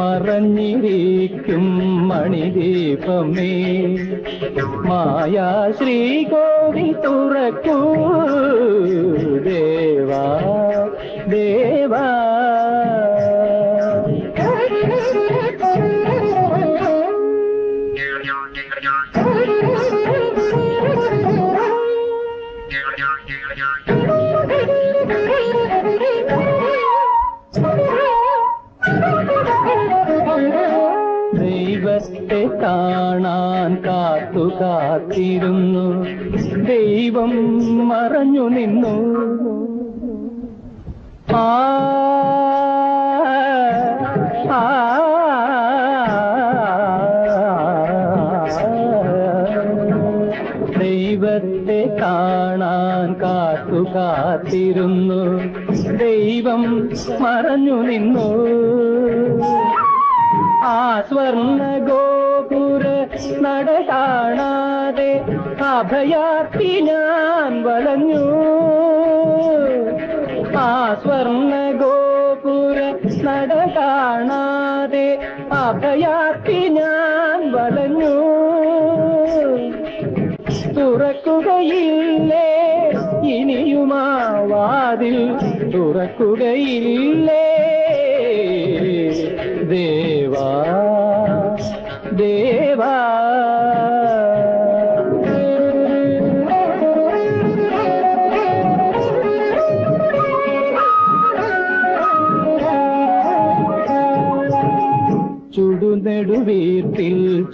മറഞ്ഞിരിക്കും മണിദീപമേ. മായാ ശ്രീകോവി തുറക്കൂ. ദേവാ ദേവാ. കാത്തിരുന്നു ദൈവം മറഞ്ഞു നിന്നു ആ ദൈവത്തെ കാണാൻ കാത്തു കാത്തിരുന്നു ദൈവം മറഞ്ഞു നിന്നു ആ സ്വർണ ഗോപുര നട കാണാതെ അഭയാർത്ഥി ഞാൻ വളഞ്ഞു. ആ സ്വർണ ഗോപുര നട കാണാതെ അഭയാർത്ഥി ഞാൻ വളഞ്ഞു. തുറക്കുകയില്ലേ ഇനിയുമാ വാതിൽ തുറക്കുകയില്ലേ? ദേവാ ദേവാ.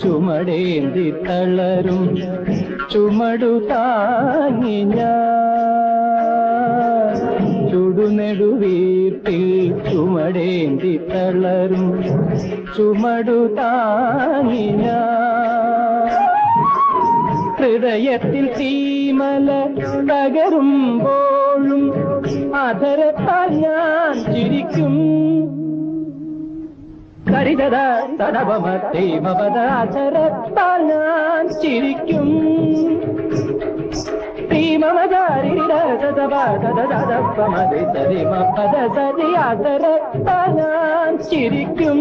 ചുമടേന്തി തളരും ചുമടു താങ്ങി ഞാൻ. ചുടുനെടുവീർപ്പിൽ ചുമടേന്തി തളരും ചുമടു താങ്ങി ഞാൻ. ഹൃദയത്തിൽ തീമല തകരുമ്പോഴും അധരത്താൽ ഞാൻ കരിതര തടവമത്തെ മപദ അധരത്താൽ ഞാൻ ചിരിക്കും ഞാൻ ചിരിക്കും.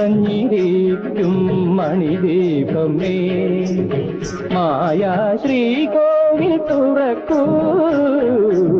മറഞ്ഞിരിക്കും മണിദീപമേ. മായാ ശ്രീകോവിൽ തുറക്കൂ.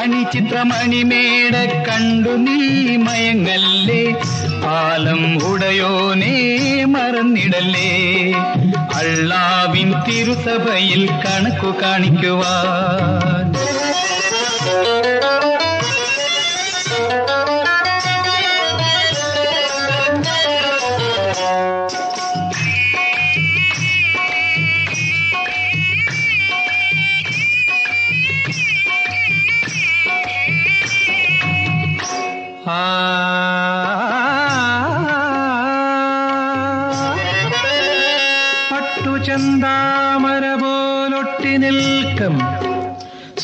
അണിചിത്രമണിമേട കണ്ടു നീ മയങ്ങല്ലേ? പാലം ഉടയോ ഉടയോനേ മറന്നിടല്ലേ? അള്ളാവിൻ തിരുസഭയിൽ കണക്കു കാണിക്കുവാൻ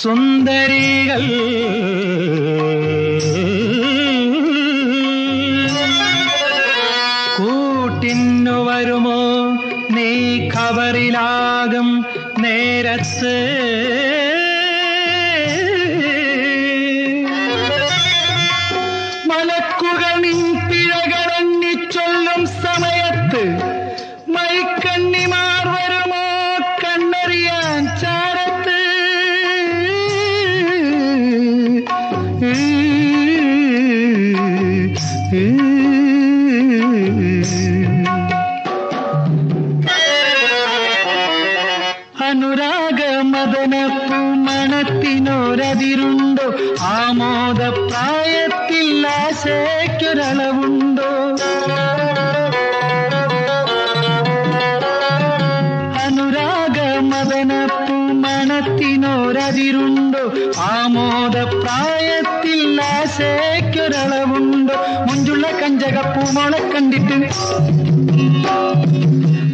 സുന്ദരികൾ. കൂട്ടിന്നു വരുമോ നീ ഖബറിലാകും നേരത്ത്. പൂമോളെ കണ്ടിട്ട്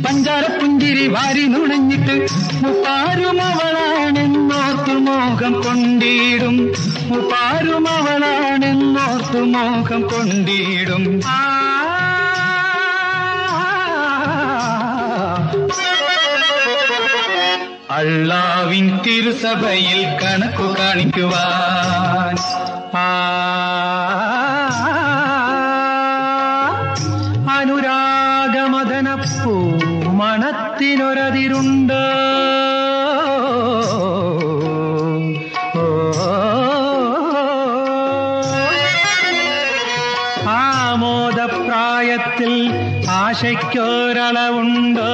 പഞ്ചാര പുഞ്ചിരി വാരി നുണഞ്ഞിട്ട് മുപ്പാരുമവളാണെന്നോർത്തു മോഹം കൊണ്ടിടും. മുപ്പാരുമവളാണെന്നോർത്തു മോഹം കൊണ്ടിടും. അള്ളാവിൻ തിരുസഭയിൽ കണക്കു കാണിക്കുവാൻ. ആ ആമോദപ്രായത്തിൽ ആശയ്ക്കൊരളവുണ്ട്?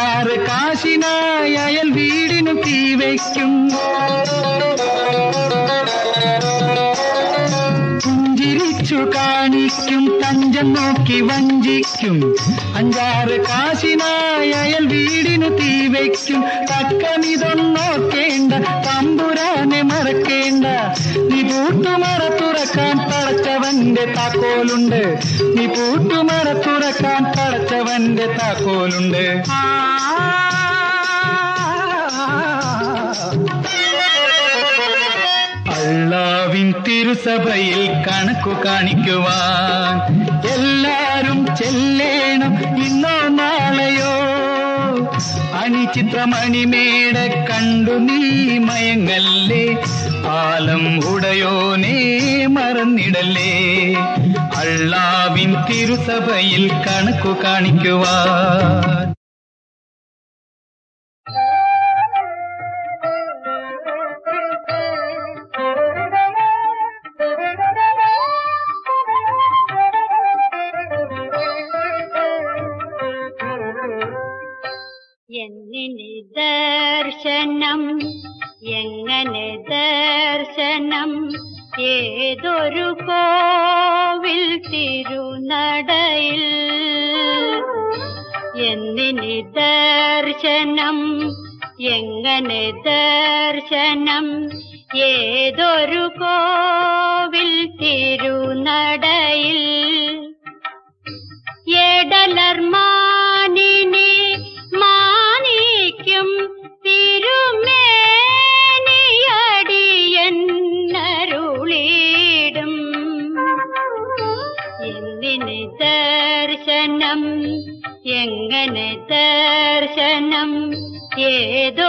അഞ്ചാറ് കാശിനായി അയൽ വീടിനു തീ വയ്ക്കും. പുഞ്ചിരിച്ചു കാണിക്കും തഞ്ചം നോക്കി വഞ്ചിക്കും അഞ്ചാറ് കാശിനായ അയൽ വീടിനു തീ വയ്ക്കും. തക്കമിതൊന്നോക്കേണ്ട തമ്പുരാനെ മറക്കേണ്ട. നീ പൂട്ടുമറ തുറക്കാൻ പടച്ചവന്റെ താക്കോലുണ്ട്. നീ പൂട്ടുമറ തുറക്കാൻ പടച്ചവന്റെ താക്കോലുണ്ട്. ആ അള്ളാവിൻ തിരുസഭയിൽ കണക്കു കാണിക്കുവാൻ എല്ലാരും ചെല്ലേണം ഇന്നോ നാളെയോ? അണിചിത്രമണിമേട കണ്ടു നീ മയങ്ങല്ലേ? പാലം ഉടയോനേ മറന്നിടല്ലേ? അള്ളാവിൻ തിരുസഭയിൽ കണക്കു കാണിക്കുവാൻ എന്നിന് ദർശനം? എങ്ങനെ ദർശനം? ഏതൊരു കോവിൽ തിരുനടയിൽ? എന്നിന് ദർശനം? എങ്ങനെ ദർശനം? ഏതൊരു കോവിൽ തിരുനടയിൽ? ഏടലർമാ ஏதோ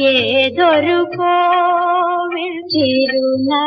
ఏ దొరుకో చిరునా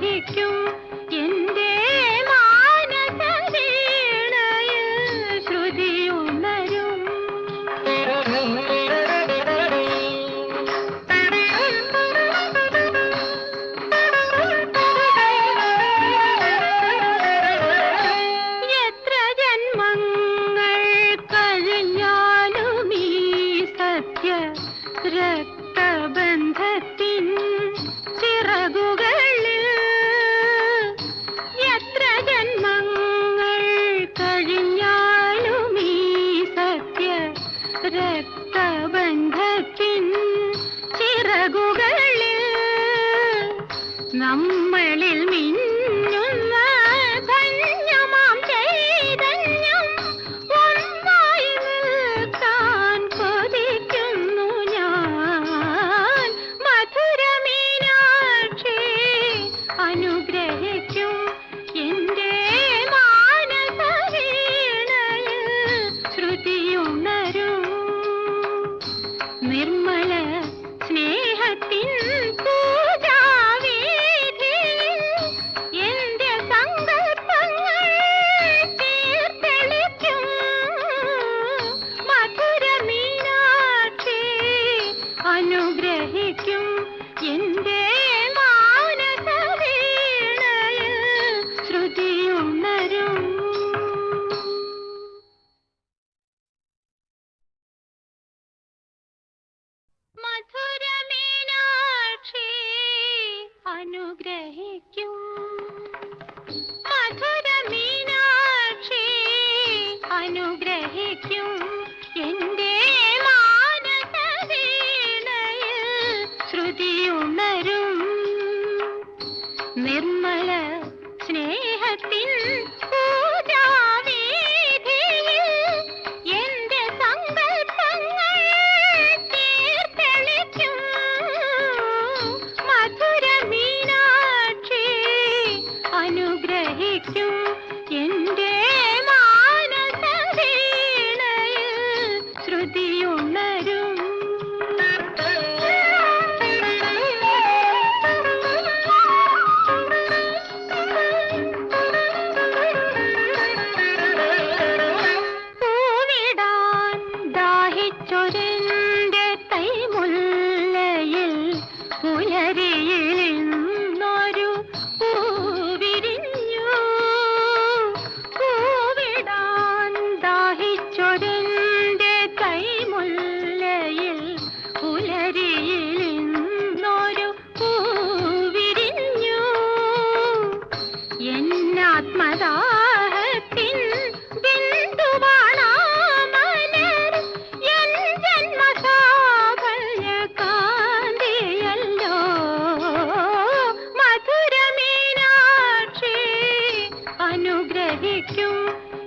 नहीं क्यों? അനുഗ്രഹിക്കും. മധുര മീനാക്ഷി അനുഗ്രഹിക്കും. എന്റെ മാനസവീണയിൽ ശ്രുതി ഉണരും. നിർമ്മല സ്നേഹത്തിൻ नहीं क्यों?